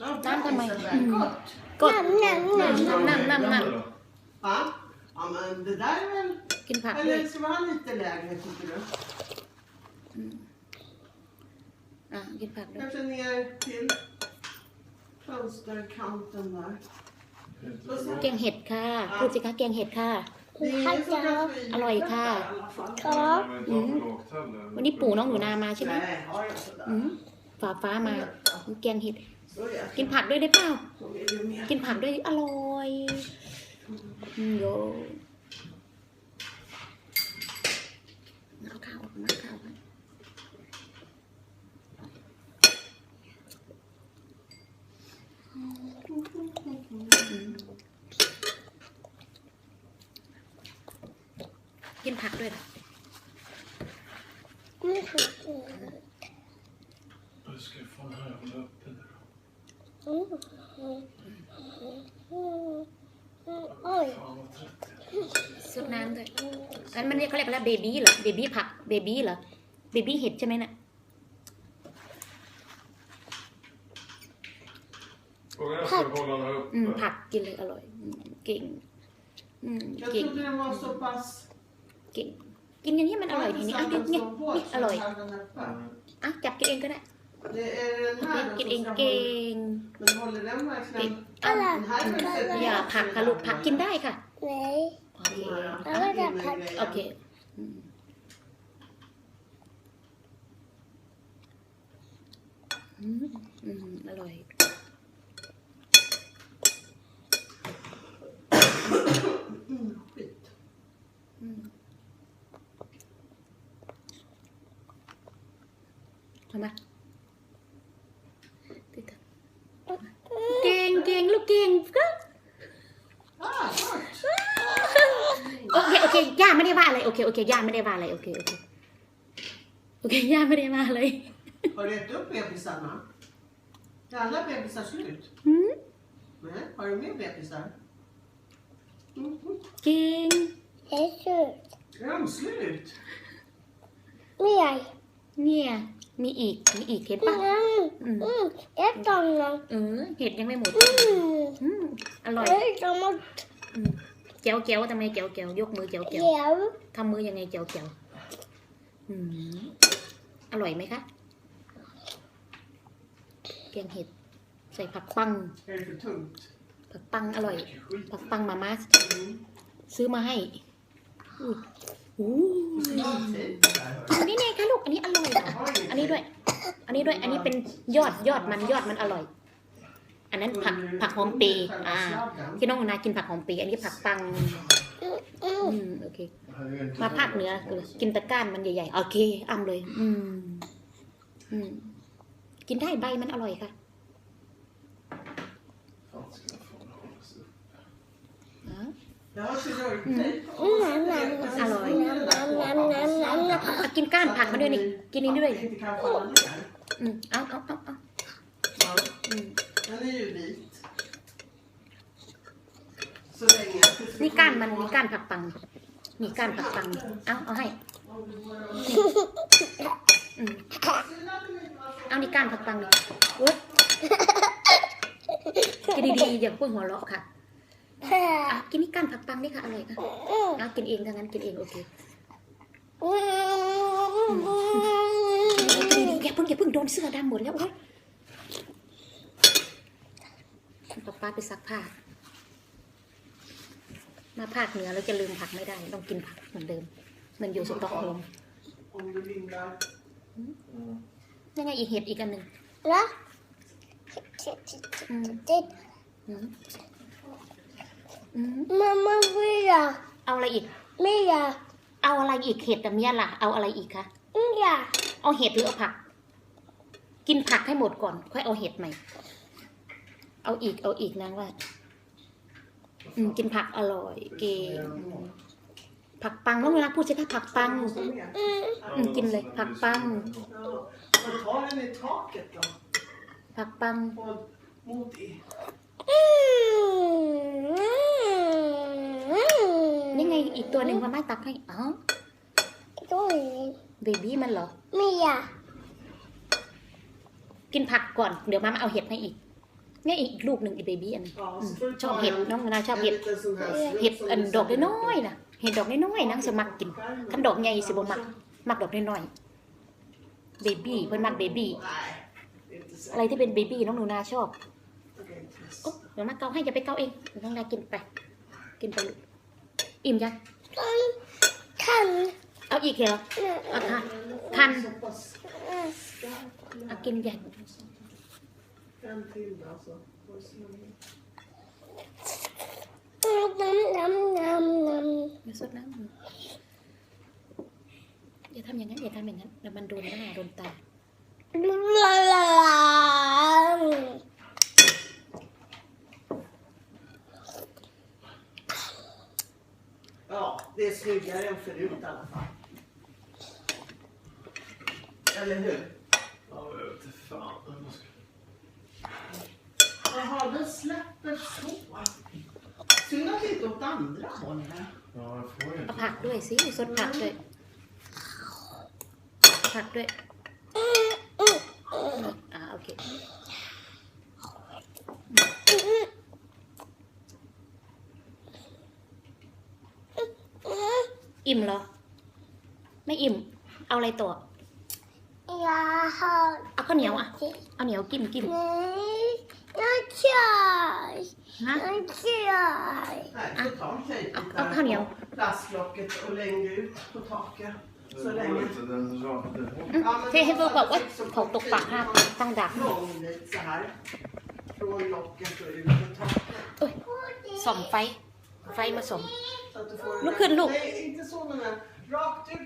Ja, Namn på mig. bajsar Mm. gott. กด Nam, nam, nam. นั่งนั่งนั่ง Va? Ja, men det där är väl... กินผักด้วย Eller ska vi ha lite lägre tycker du? อะกินผักด้วย Kanske ner till fönsterkanten där. Och sen, แกงเห็ดค่ะ พูดสิคะแกงเห็ดค่ะ det är ingen som kan få i Aloy, detta ka. i alla fall. Ja. Mm. วันนี้ปู่น้องหนูนามาใช่ไหม Nej, har jag sådär? อืมฟ้าฟ้ามา แกงเห็ด Så är กินผักด้วยได้เปล่า Så är det mer. กินผักด้วยอร่อยอืมโยเอาข้าวเอามาข้าวมากินผักด้วยเหรอ Du ska få den här jävla uppe nu då. Oj. Fan vad trött jag är. ซุปน้ำด้วยอันมันเรียกเขาเรียกอะไรเบบี้เหรอ เบบี้ผัก เบบี้เหรอ เบบี้เห็ดใช่ไหมน่ะ Och jag ska hålla den här อืมผักกินเลยอร่อย เก่ง อืม Jag เก่ง trodde den var så pass... เก่ง กินอย่างนี้มันอร่อยทีนี้อะกินเนี่ย som นี่อร่อย som hade den uppe. อะจับกินเองก็ได้ Det är den här กิน då เอง som ska เก่ hålla... ง Men håller den verkligen... Alla. Den här kan du sätta อย่า i ผักค่ะลูกผักกินได้ค่ะ Nej. โอเค Ja, Alla in där med pack. grejen. โอเคอืมอืมอืมอร่อย Mm, skit. เก่งลูกเก่งก็ Ah, klart. โอเคโอเคย่าไม่ได้ว่าอะไรโอเคโอเคย่าไม่ได้ว่าอะไรโอเคโอเคโอเคย่าไม่ได้ว่าอะไร Har du ätit upp bebisarna? Är alla bebisar slut? หืม Nej, har du mer bebisar? Mhm. เก่ง Det är surt. Är de slut? Mer. เนี่ย มีอีก มีอีกเห็นปะ Mm. Mm. Mm. Ett annat. เออ เห็ดยังไม่หมด Mm. อืมอร่อย Ett annat. แก้วแก้วทำไมแก้วแก้วยกมือแก้วแก้ว Ja. ทำมือยังไงแก้วแก้วอืมอร่อยไหมคะแกงเห็ด ใส่ผักปัง Är det för tungt? ผักปังอร่อย Skit. ผักปังมาม่า Mm. ซื้อมาให้ อันนี้ไงคะลูกอันนี้อร่อยค่ะอันนี้ด้วย อันนี้ด้วย อันนี้เป็นยอดยอดมันยอดมันอร่อย อันนั้นผักผักหอมปีอ่า ที่น้องนากินผักหอมปี อันนี้ผักปังอืมโอเค มาภาคเหนือคือกินตะก้านมันใหญ่ๆ โอเคอ้ำเลย อืมอืมกินได้ใบมันอร่อยค่ะ Fan ska jag få den att hålla sig uppe. อ๋อ Jag har så gurktejp. Mm, mm, mm. Aloy. Nam, nam, nam, nam, nam. เอากินก้านผักมาด้วยนี่ กินนี่ด้วยอืมเอาเอาเอาเอา Ja, อืม den är ju vit. Så länge นี่ก้านมันนี่ก้านผักปัง นี่ก้านผักปัง เอาเอาให้ อืมเอานี่ก้านผักปังนี่อ๊ยกินดีๆอย่าเพิ่งหัวเราะค่ะ อะกินนี่ก้านผักปังนี่ค่ะอร่อยค่ะเอากินเองถ้างั้นกินเองโอเคกินดีๆอย่าเพิ่งอย่าเพิ่งโดนเสื้อดำหมดแล้วโอ๊ยป๊าป้าไปซักผ้า มาภาคเหนือเราจะลืมผักไม่ได้ ต้องกินผักเหมือนเดิมมันอยู่สต็อกโฮล์ม Om du lindar. ยังไงอีกเห็ดอีกอันหนึ่ง Va? อื ม Det. อืมอืม Mamma Mia. เอาอะไรอีก Mia. เอาอะไรอีกเห็ดแต่เมียล่ะเอาอะไรอีกคะ Mia. เอาเห็ดหรือเอาผัก กินผักให้หมดก่อน ค่อยเอาเห็ดใหม่ เอาอีกเอาอีกนางว่าอืมกินผักอร่อย เก่งอืมผักปังน้องเวลาพูดใช่ไหมผักปัง Måste med. อืมกินเลย ผักปัง Ja. Men ta den i taket då. ผักปัง Och mot i. นี่ไง อีกตัวหนึ่งมาไม่ตักให้อ๋อ Oj. เบบี้มันเหรอ Mia. กินผักก่อนเดี๋ยวมามาเอาเห็ดให้อีกเนี่ยอีกลูกหนึ่งอีเบบี้อันนี้ Ja, så får du ชอบ ta เห็ด en, น้องนาชอบ en เห็ด liten sån här เห็ด snutt อัน som ดอก du น้อยๆนะเห็ดดอกน้อยๆนางจะมักกินคันดอกใหญ่สิบ่มักมักดอกน้อยๆเบบี้เพิ่นมักเบบี้ Nej, inte så. อะไรที่เป็นเบบี้น้องหนูนาชอบ Okej, intressant. โอ๊ะเดี๋ยวมาเกาให้อย่าไปเกาเองน้องนากินไป กินไปลูก อิ่มยัง kan เอาอีกเหรอเอาค่ะ Kan. Så pass stark เอากินใหญ่ En till alltså. Får se om det- nam nam nam nam อย่าสดน้ำอย่าทำอย่างนั้นอย่าทำอย่างนั้นเดี๋ยวมันโดนหน้าโดนตา det är snyggare än förut i alla fall. Eller hur? Ja, jag vet inte fan. Jag ska- Jaha, den släpper så. Synd att det inte åt andra hållet. Ja, jag får ju เอา inte. ผักด้วยสิสดผักด้วย ผักด้วยอ่าโอเค อิ่มเหรอ ไม่อิ่ม เอาอะไรต่อ jag har เอาข้าวเหนียวอะ เอาเหนียวกินกิน nej jag kör ฮะ jag kör Nej, så ta en tejp Ja, ja, kan jag. plastlocket och lägg ut på taket. Så Det går länge. inte. Den ramade ihop. อืมเทให้พวกบอกว่าเขาตกปากห้ามตั้งดัก Långbit så här. Från locket och ut på taket. ส่องไฟ ไฟมาส่อง Så att du får Look, look. Nej, inte så men rakt ut